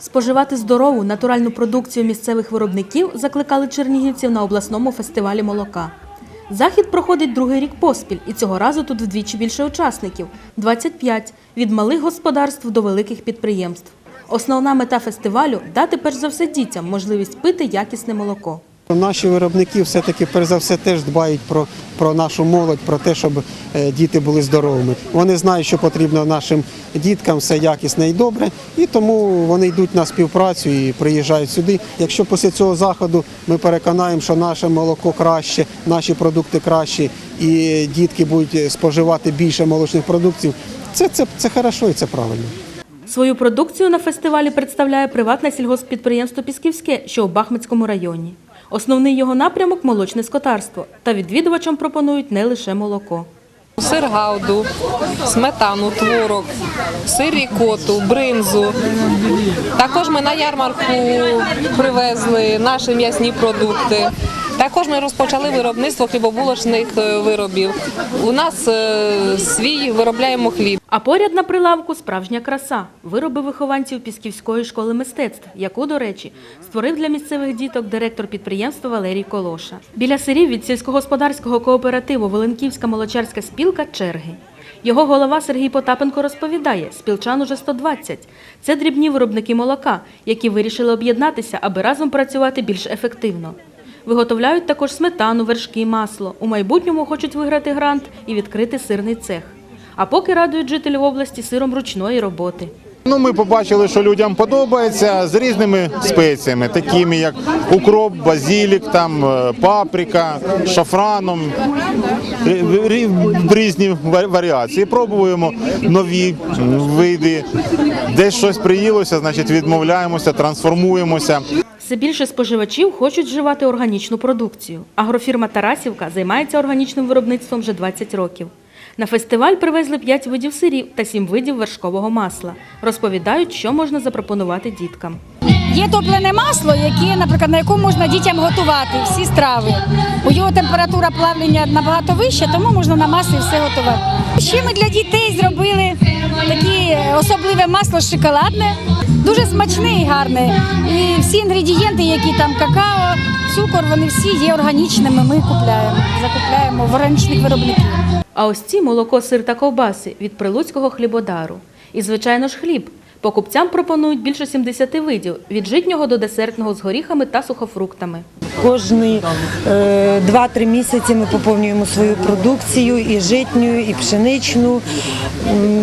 Споживати здорову натуральну продукцію місцевих виробників закликали чернігівців на обласному фестивалі молока. Захід проходить другий рік поспіль, і цього разу тут вдвічі більше учасників 25 від малих господарств до великих підприємств. Основна мета фестивалю дати перш за все дітям можливість пити якісне молоко. Наші виробники все-таки перш за все теж дбають про, про нашу молодь, про те, щоб е, діти були здоровими. Вони знають, що потрібно нашим діткам все якісне і добре, і тому вони йдуть на співпрацю і приїжджають сюди. Якщо після цього заходу ми переконаємо, що наше молоко краще, наші продукти кращі, і дітки будуть споживати більше молочних продуктів, це, це, це хорошо і це правильно. Свою продукцію на фестивалі представляє приватне сільгосппідприємство Пісківське, що у Бахмутському районі. Основний його напрямок молочне скотарство. Та відвідувачам пропонують не лише молоко. Сир гауду, сметану, творог, сир рікоту, бринзу. Також ми на ярмарку привезли наші м'ясні продукти. Також ми розпочали виробництво хлібобулочних е, виробів. У нас е, свій виробляємо хліб. А поряд на прилавку справжня краса вироби вихованців Пісківської школи мистецтв, яку, до речі, створив для місцевих діток директор підприємства Валерій Колоша. Біля сирів від сільськогосподарського кооперативу Волинківська молочарська спілка черги. Його голова Сергій Потапенко розповідає, спілчан уже 120. Це дрібні виробники молока, які вирішили об'єднатися, аби разом працювати більш ефективно. Виготовляють також сметану, вершки, масло. У майбутньому хочуть виграти грант і відкрити сирний цех. А поки радують жителів області сиром ручної роботи. Ну, ми побачили, що людям подобається з різними спеціями, такими як укроп, базілік, там е, паприка, шафраном, рі- різні ва- варіації. Пробуємо нові види. Десь щось приїлося, значить відмовляємося, трансформуємося. Все більше споживачів хочуть вживати органічну продукцію. Агрофірма Тарасівка займається органічним виробництвом вже 20 років. На фестиваль привезли 5 видів сирів та 7 видів вершкового масла. Розповідають, що можна запропонувати діткам. Є топлене масло, яке, наприклад, на якому можна дітям готувати всі страви. У його температура плавлення набагато вища, тому можна на маслі все готувати. Ще ми для дітей зробили таке особливе масло шоколадне, дуже смачний, і гарний. І всі інгредієнти, які там какао, цукор, вони всі є органічними. Ми купляємо, закупляємо в органічних виробників. А ось ці молоко, сир та ковбаси від прилуцького хлібодару. І, звичайно ж, хліб. Покупцям пропонують більше 70 видів від житнього до десертного з горіхами та сухофруктами. Кожні е, 2-3 місяці ми поповнюємо свою продукцію і житню, і пшеничну.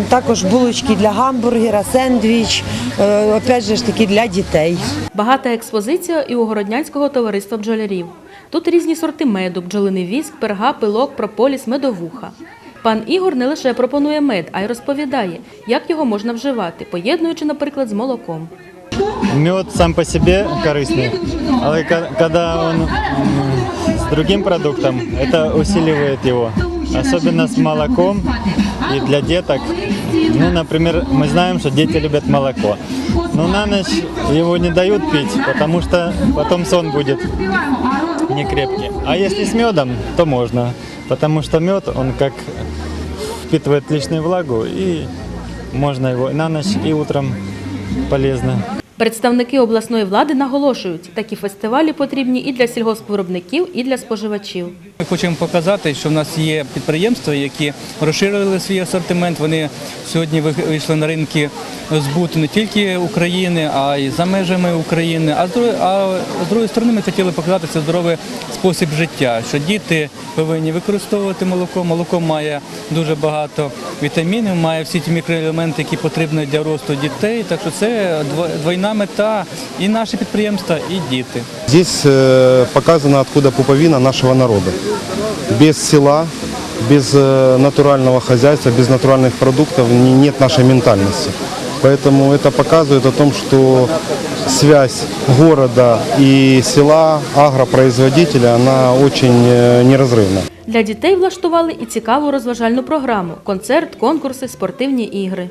Також булочки для гамбургера, сендвіч, е, опять же ж таки для дітей. Багата експозиція і у Городнянського товариства бджолярів. Тут різні сорти меду, бджолиний віск, перга, пилок, прополіс, медовуха. Пан Ігор не лише пропонує мед, а й розповідає, як його можна вживати, поєднуючи, наприклад, з молоком. Мед сам по себе корыстный, але ка- когда он м, с другим продуктом, это усиливает его. Особенно с молоком и для деток. Ну, например, мы знаем, что дети любят молоко. Но на ночь его не дают пить, потому что потом сон будет не крепкий. А если с медом, то можно, потому что мед, он как впитывает лишнюю влагу, и можно его и на ночь, и утром полезно. Представники обласної влади наголошують, такі фестивалі потрібні і для сільгоспвиробників, і для споживачів. Ми хочемо показати, що в нас є підприємства, які розширили свій асортимент. Вони сьогодні вийшли на ринки збуту не тільки України, а й за межами України. А з другої, сторони, ми хотіли показати це здоровий спосіб життя, що діти повинні використовувати молоко. Молоко має дуже багато вітамінів, має всі ті мікроелементи, які потрібні для росту дітей. Так що це дво- двойна мета і наші підприємства, і діти. Здесь э, показано, откуда пуповина нашего народа. Без села, без э, натурального хозяйства, без натуральных продуктов не- нет нашей ментальности. Поэтому это показывает о том, что связь города и села, агропроизводителя, она очень э, неразрывна. Для дітей влаштували і цікаву розважальну програму: концерт, конкурси, спортивні ігри.